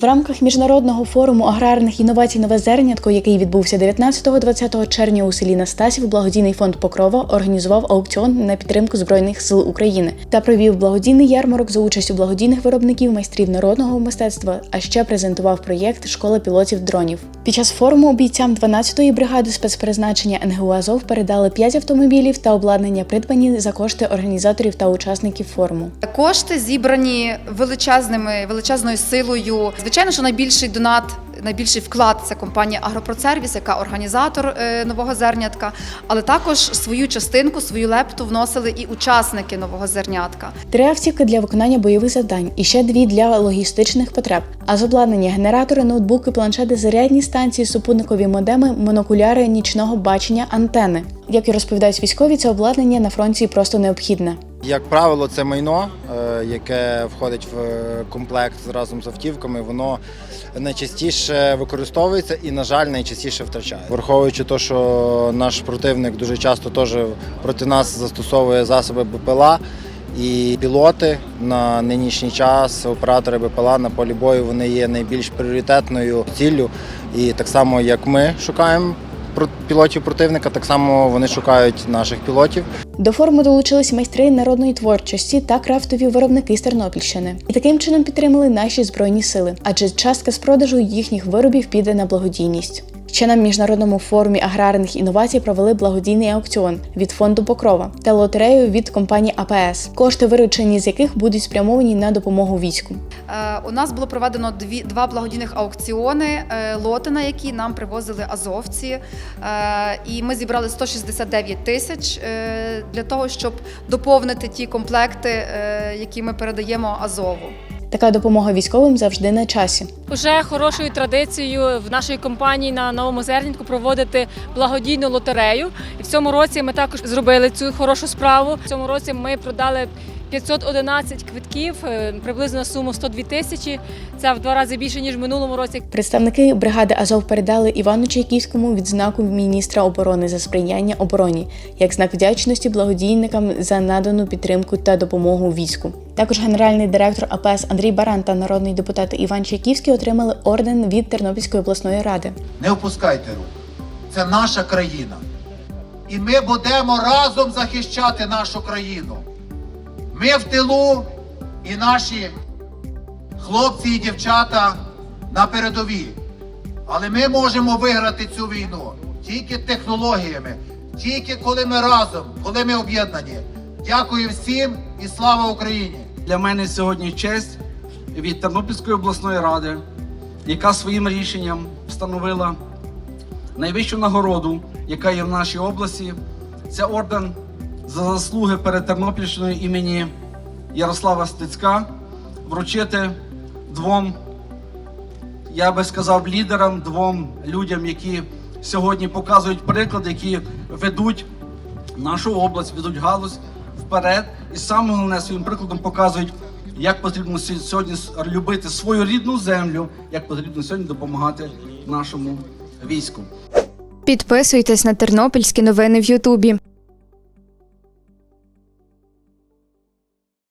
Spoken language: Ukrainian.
В рамках міжнародного форуму аграрних інновацій Нове зернятко, який відбувся 19-20 червня у селі Настасів, благодійний фонд Покрова організував аукціон на підтримку збройних сил України та провів благодійний ярмарок за участю благодійних виробників майстрів народного мистецтва, а ще презентував проєкт Школа пілотів дронів. Під час форуму бійцям 12-ї бригади спецпризначення НГУ Азов передали 5 автомобілів та обладнання, придбані за кошти організаторів та учасників форуму. Кошти зібрані величезними величезною силою. Звичайно, що найбільший донат, найбільший вклад це компанія Агропроцервіс, яка організатор е, нового зернятка, але також свою частинку, свою лепту вносили і учасники нового зернятка. Три автівки для виконання бойових завдань і ще дві для логістичних потреб. А з обладнання генератори, ноутбуки, планшети, зарядні станції, супутникові модеми, монокуляри нічного бачення, антени. Як і розповідають військові, це обладнання на фронті просто необхідне. Як правило, це майно, е, яке входить в е, комплект разом з автівками, воно найчастіше використовується і, на жаль, найчастіше втрачає. Враховуючи те, що наш противник дуже часто теж проти нас застосовує засоби БПЛА. І пілоти на нинішній час, оператори БПЛА на полі бою, вони є найбільш пріоритетною ціллю. І так само, як ми шукаємо пілотів противника, так само вони шукають наших пілотів. До форуму долучились майстри народної творчості та крафтові виробники з Тернопільщини. І таким чином підтримали наші збройні сили, адже частка з продажу їхніх виробів піде на благодійність. Ще на міжнародному форумі аграрних інновацій провели благодійний аукціон від фонду Покрова та лотерею від компанії АПС, кошти виручені з яких будуть спрямовані на допомогу війську. Е, У нас було проведено дві два благодійних аукціони, е, лоти, на які нам привозили азовці. Е, І ми зібрали 169 тисяч для того, щоб доповнити ті комплекти, які ми передаємо Азову. Така допомога військовим завжди на часі. Уже хорошою традицією в нашій компанії на новому зернятку проводити благодійну лотерею. І в цьому році ми також зробили цю хорошу справу. В цьому році ми продали 511 квитків, е, приблизно на суму 102 тисячі. Це в два рази більше ніж в минулому році. Представники бригади Азов передали Івану Чайківському відзнаку міністра оборони за сприяння обороні як знак вдячності благодійникам за надану підтримку та допомогу війську. Також генеральний директор АПС Андрій Баран та народний депутат Іван Чайківський отримали орден від Тернопільської обласної ради. Не опускайте рук. Це наша країна. І ми будемо разом захищати нашу країну. Ми в тилу і наші хлопці і дівчата на передовій. Але ми можемо виграти цю війну тільки технологіями, тільки коли ми разом, коли ми об'єднані. Дякую всім і слава Україні! Для мене сьогодні честь від Тернопільської обласної ради, яка своїм рішенням встановила найвищу нагороду, яка є в нашій області. Це орден за заслуги перед Тернопільщиною імені Ярослава Стецька. Вручити двом, я би сказав, лідерам, двом людям, які сьогодні показують приклад, які ведуть нашу область, ведуть галузь вперед. І саме головне своїм прикладом показують, як потрібно сьогодні любити свою рідну землю, як потрібно сьогодні допомагати нашому війську. Підписуйтесь на тернопільські новини в Ютубі.